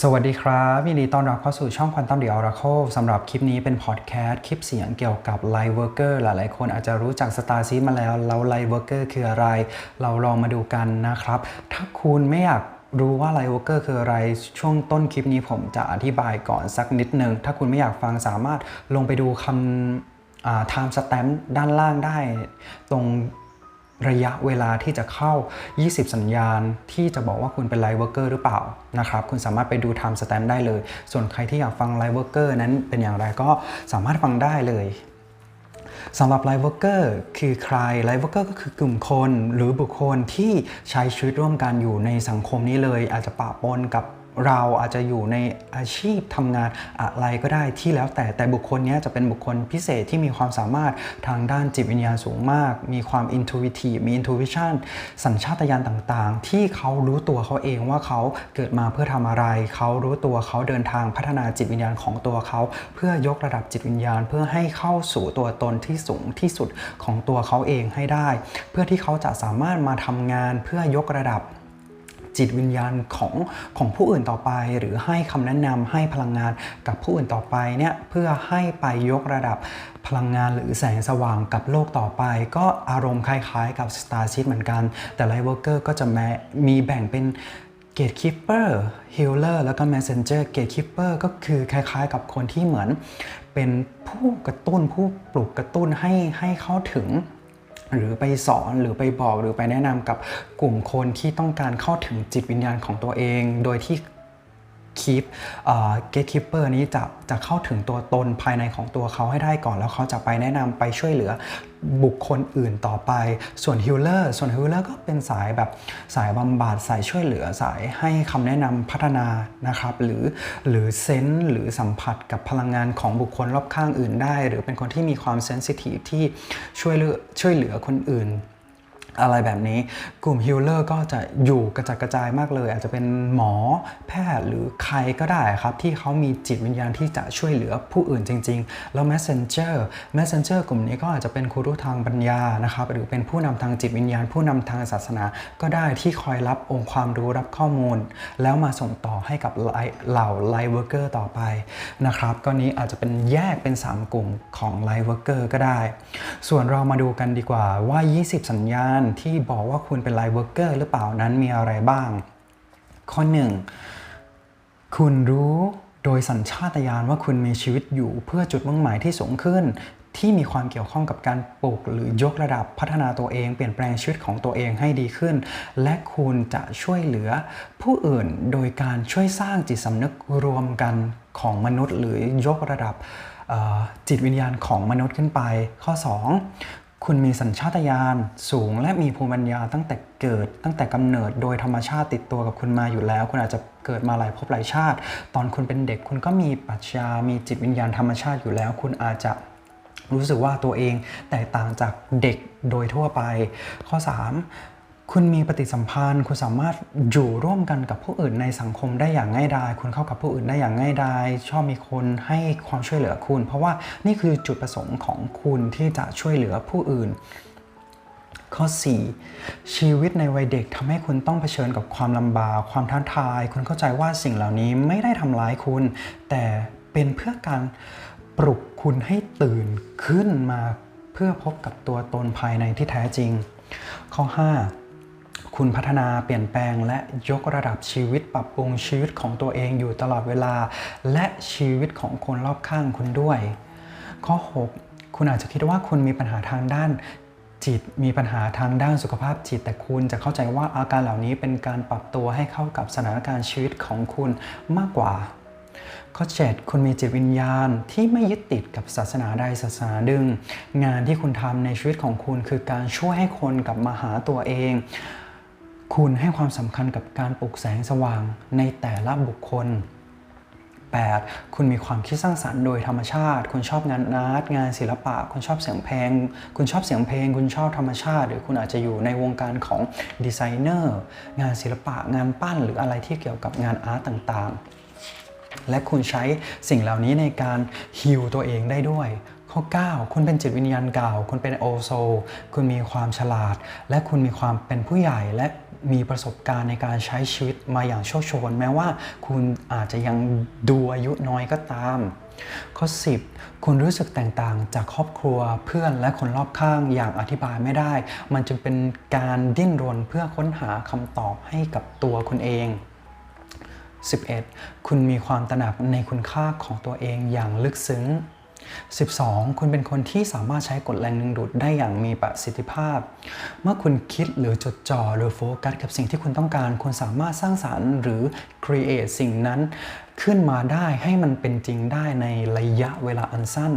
สวัสดีครับยินดีต้อนรับเข้าสู่ช่อง Quantum The Oracle สำหรับคลิปนี้เป็นพอดแคสต์คลิปเสียงเกี่ยวกับ Light Worker หลายๆ คนอาจจะรู้จัก Star Seed มาแล้วแล้ว Light Worker คืออะไร เราลองมาดูกันนะครับ ถ้าคุณไม่อยากรู้ว่า Light Worker คืออะไร ช่วงต้นคลิปนี้ผมจะอธิบายก่อนสักนิดนึง ถ้าคุณไม่อยากฟังสามารถลงไปดูคำอ่า time stamp ด้านล่างได้ ตรง ระยะเวลาที่จะเข้า 20 สัญญาณ ที่จะบอกว่าคุณเป็นไลฟ์เวอร์เกอร์หรือเปล่านะครับ คุณสามารถไปดู time stamp ได้เลย ส่วนใครที่อยากฟังไลฟ์เวอร์เกอร์นั้นเป็นอย่างไรก็สามารถฟังได้เลยสำหรับไลฟ์เวอร์เกอร์คือใครไลฟ์เวอร์เกอร์ก็คือกลุ่มคนหรือบุคคลที่ใช้ชีวิตร่วมกันอยู่ในสังคมนี้เลย อาจจะปะปนกับ เราอาจจะอยู่ในอาชีพทำงานอะไรก็ได้ที่แล้วแต่แต่บุคคลนี้จะเป็นบุคคลพิเศษที่มีความสามารถทางด้านจิตวิญญาณสูงมาก มีความ intuitive มี intuition สัญชาตญาณต่างๆ ที่เขารู้ตัวเขาเองว่าเขาเกิดมาเพื่อทำอะไร เขารู้ตัวเขาเดินทางพัฒนาจิตวิญญาณของตัวเขา เพื่อยกระดับจิตวิญญาณ เพื่อให้เข้าสู่ตัวตนที่สูงที่สุดของตัวเขาเองให้ได้ เพื่อที่เขาจะสามารถมาทำงานเพื่อยกระดับ จิตวิญญาณของของผู้อื่นต่อไป หรือให้คำแนะนำให้พลังงานกับผู้อื่นต่อไปเนี่ยเพื่อให้ไปยกระดับพลังงานหรือแสงสว่างกับโลกต่อไป ก็อารมณ์คล้ายๆ กับ Star Seed เหมือนกัน แต่ Light Worker ก็จะแม้มีแบ่งเป็น Gatekeeper Healer แล้วก็ Messenger Gatekeeper ก็คือคล้ายๆ กับคนที่เหมือนเป็นผู้กระตุ้นผู้ปลุกกระตุ้นให้ให้เข้าถึง หรือไปสอนหรือไปบอกหรือไปแนะนำกับกลุ่มคนที่ต้องการเข้าถึงจิตวิญญาณของตัวเอง โดยที่ คีปเกตคิปเปอร์นี้จะจะเข้าถึงตัวตนภายในของตัวเขาให้ได้ก่อนแล้วเขาจะไปแนะนำไปช่วยเหลือบุคคลอื่นต่อไป ส่วนฮิลเลอร์ส่วนฮิลเลอร์ก็เป็นสายแบบสายบำบัดสายช่วยเหลือสายให้คำแนะนำพัฒนานะครับ หรือหรือเซนส์หรือสัมผัสกับพลังงานของบุคคลรอบข้างอื่นได้ หรือเป็นคนที่มีความเซนซิทีฟที่ช่วยเหลือช่วยเหลือคนอื่น อะไรแบบนี้กลุ่มฮิลเลอร์ก็จะอยู่กระจัดกระจายมากเลย อาจจะเป็นหมอแพทย์หรือใครก็ได้ครับ ที่เขามีจิตวิญญาณที่จะช่วยเหลือผู้อื่นจริง ๆ แล้ว messenger messenger กลุ่มนี้ก็อาจจะเป็นครูรู้ทางปัญญานะครับหรือเป็นผู้นำทางจิตวิญญาณ ผู้นำทางศาสนา ก็ได้ที่คอยรับองค์ความรู้รับข้อมูล แล้วมาส่งต่อให้กับเหล่า light worker ต่อไปนะครับก็นี้อาจจะเป็นแยกเป็น 3 กลุ่มของ light worker ก็ได้ ส่วนเรามาดูกันดีกว่าว่า 20 สัญญาณที่บอกว่าคุณเป็นไลฟ์เวิร์กเกอร์หรือเปล่านั้นมีอะไรบ้าง ข้อ 1 คุณรู้โดยสัญชาตญาณว่าคุณมีชีวิตอยู่เพื่อจุดมุ่งหมายที่สูงขึ้น ที่มีความเกี่ยวข้องกับการปลูกหรือยกระดับพัฒนาตัวเอง เปลี่ยนแปลงชีวิตของตัวเองให้ดีขึ้น และคุณจะช่วยเหลือผู้อื่นโดยการช่วยสร้างจิตสำนึกรวมกันของมนุษย์ หรือยกระดับจิตวิญญาณของมนุษย์ขึ้นไป ข้อ 2 คุณมีสัญชาตญาณสูงและมีภูมิปัญญาตั้งแต่เกิดตั้งแต่กำเนิดโดยธรรมชาติติดตัวกับคุณมาอยู่แล้ว คุณอาจจะเกิดมาหลายภพหลายชาติ ตอนคุณเป็นเด็กคุณก็มีปัจญามีจิตวิญญาณธรรมชาติอยู่แล้ว คุณอาจจะรู้สึกว่าตัวเองแตกต่างจากเด็กโดยทั่วไป ข้อ 3 คุณมีปฏิสัมพันธ์ คุณสามารถอยู่ร่วมกันกับผู้อื่นในสังคมได้อย่างง่ายดาย คุณเข้ากับผู้อื่นได้อย่างง่ายดาย ชอบมีคนให้ความช่วยเหลือคุณ เพราะว่านี่คือจุดประสงค์ของคุณที่จะช่วยเหลือผู้อื่น ข้อ 4 ชีวิตในวัยเด็กทำให้คุณต้องเผชิญกับความลำบาก ความท้าทาย คุณเข้าใจว่าสิ่งเหล่านี้ไม่ได้ทำร้ายคุณ แต่เป็นเพื่อการปลุกคุณให้ตื่นขึ้นมาเพื่อพบกับตัวตนภายในที่แท้จริง ข้อ 5 คุณพัฒนาเปลี่ยนแปลงและยกระดับชีวิตปรับปรุงชีวิตของตัวเองอยู่ตลอดเวลา และชีวิตของคนรอบข้างคุณด้วย ข้อ 6 คุณอาจจะคิดว่าคุณมีปัญหาทางด้านจิตมีปัญหาทางด้านสุขภาพจิตแต่คุณจะเข้าใจว่าอาการเหล่านี้เป็นการปรับตัวให้เข้ากับสถานการณ์ชีวิตของคุณมากกว่า ข้อ 7 คุณมีจิตวิญญาณที่ไม่ยึดติดกับศาสนาใดศาสนาดึง งานที่คุณทำในชีวิตของคุณคือการช่วยให้คนกลับมาหาตัวเอง คุณให้ความสำคัญกับการปลุกแสงสว่างในแต่ละบุคคล 8. คุณมีความคิดสร้างสรรค์โดยธรรมชาติ คุณชอบงานอาร์ตงานศิลปะ คุณชอบเสียงเพลง คุณชอบเสียงเพลง คุณชอบธรรมชาติ หรือคุณอาจจะอยู่ในวงการของดีไซเนอร์งานศิลปะงานปั้น หรืออะไรที่เกี่ยวกับงานอาร์ตต่างๆ และคุณใช้สิ่งเหล่านี้ในการฮิลตัวเองได้ด้วยข้อ 9 คุณเป็นจิตวิญญาณเก่า คุณเป็นโอโซ คุณมีความฉลาด และคุณมีความเป็นผู้ใหญ่และ มีประสบการณ์ในการใช้ชีวิตมาอย่างโชคโชน แม้ว่าคุณอาจจะยังดูอายุน้อยก็ตาม ข้อ 10 คุณรู้สึกแตกต่างจากครอบครัวเพื่อนและคนรอบข้างอย่างอธิบายไม่ได้ มันจึงเป็นการดิ้นรนเพื่อค้นหาคำตอบให้กับตัวคุณเอง 11. คุณมีความตระหนักในคุณค่าของตัวเองอย่างลึกซึ้ง 12. คุณเป็นคนที่สามารถใช้กฎแรงดึงดูดได้อย่างมีประสิทธิภาพ เมื่อคุณคิดหรือจดจ่อหรือโฟกัสกับสิ่งที่คุณต้องการ คุณสามารถสร้างสารรค์หรือ create สิ่งนั้นขึ้นมาได้ให้มันเป็นจริงได้ในระยะเวลาอันสั้น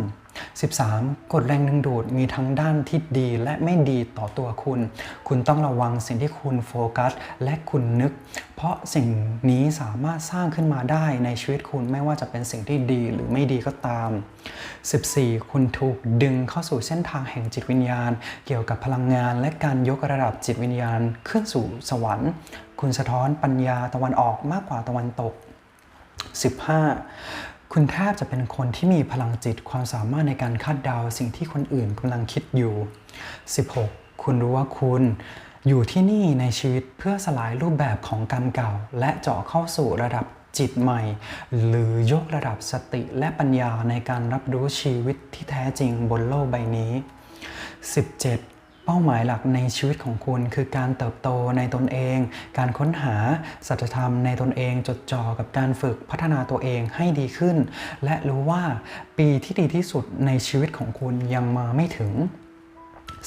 13. กฎแรงดึงดูดมีทั้งด้านที่ดีและไม่ดีต่อตัวคุณ คุณต้องระวังสิ่งที่คุณโฟกัส และคุณนึก เพราะสิ่งนี้สามารถสร้างขึ้นมาได้ในชีวิตคุณไม่ว่าจะเป็นสิ่งที่ดีหรือไม่ดีก็ตาม 14. คุณถูกดึงเข้าสู่เส้นทางแห่งจิตวิญญาณ เกี่ยวกับพลังงานและการยกระดับจิตวิญญาณขึ้นสู่สวรรค์ คุณสะท้อนปัญญาตะวันออกมากกว่าตะวันตก 15. คุณแทบจะเป็นคนที่มีพลังจิตความสามารถในการคาดเดาสิ่งที่คนอื่นกำลังคิดอยู่ 16. คุณรู้ว่าคุณ อยู่ที่นี่ในชีวิตเพื่อสลายรูปแบบของกรรมเก่า และเจาะเข้าสู่ระดับจิตใหม่ หรือยกระดับสติและปัญญาในการรับรู้ชีวิตที่แท้จริงบนโลกใบนี้ 17. เป้าหมายหลักในชีวิตของคุณคือการเติบโตในตนเอง การค้นหาสัจธรรมในตนเองจดจ่อกับการฝึกพัฒนาตัวเองให้ดีขึ้น และรู้ว่าปีที่ดีที่สุดในชีวิตของคุณยังมาไม่ถึง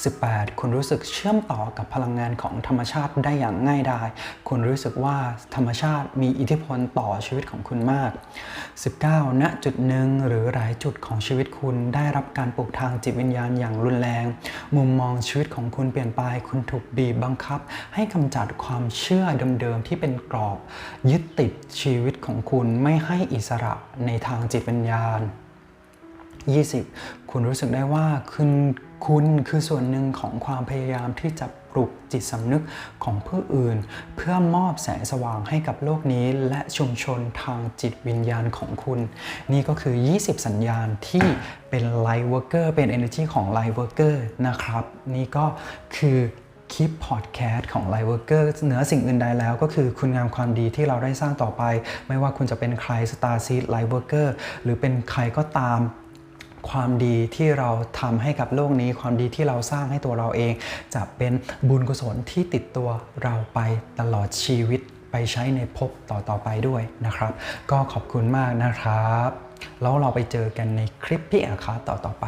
18 คุณรู้สึกเชื่อมต่อกับพลังงานของธรรมชาติได้อย่างง่ายดาย คุณรู้สึกว่าธรรมชาติมีอิทธิพลต่อชีวิตของคุณมาก 19 ณ จุดหนึ่งหรือหลายจุดของชีวิตคุณได้รับการปลูกทางจิตวิญญาณอย่างรุนแรง มุมมองชีวิตของคุณเปลี่ยนไป คุณถูกบีบบังคับ ให้กำจัดความเชื่อเดิมๆที่เป็นกรอบ ยึดติดชีวิตของคุณไม่ให้อิสระในทางจิตวิญญาณ 20. คุณรู้สึกได้ว่าคุณ คุณคือส่วนหนึ่งของความพยายามที่จะปลุกจิตสำนึกของผู้อื่น เพื่อมอบแสงสว่างให้กับโลกนี้ และชุมชนทางจิตวิญญาณของคุณ นี่ก็คือ 20 สัญญาณที่เป็น Light Worker เป็น Energy ของ Light Worker นะครับ นี่ก็คือคลิปพอดแคสต์ของ Light Worker เหนือสิ่งอื่นใดแล้วก็คือคุณงามความดีที่เราได้สร้างต่อไป ไม่ว่าคุณจะเป็นใคร Star Seed Light Worker หรือเป็นใครก็ตาม ความดีที่เราทำให้กับโลกนี้ ความดีที่เราสร้างให้ตัวเราเอง จะเป็นบุญกุศลที่ติดตัวเราไปตลอดชีวิตไปใช้ในภพต่อๆไปด้วยนะครับ ก็ขอบคุณมากนะครับ แล้วเราไปเจอกันในคลิปพี่อาคาต่อๆไป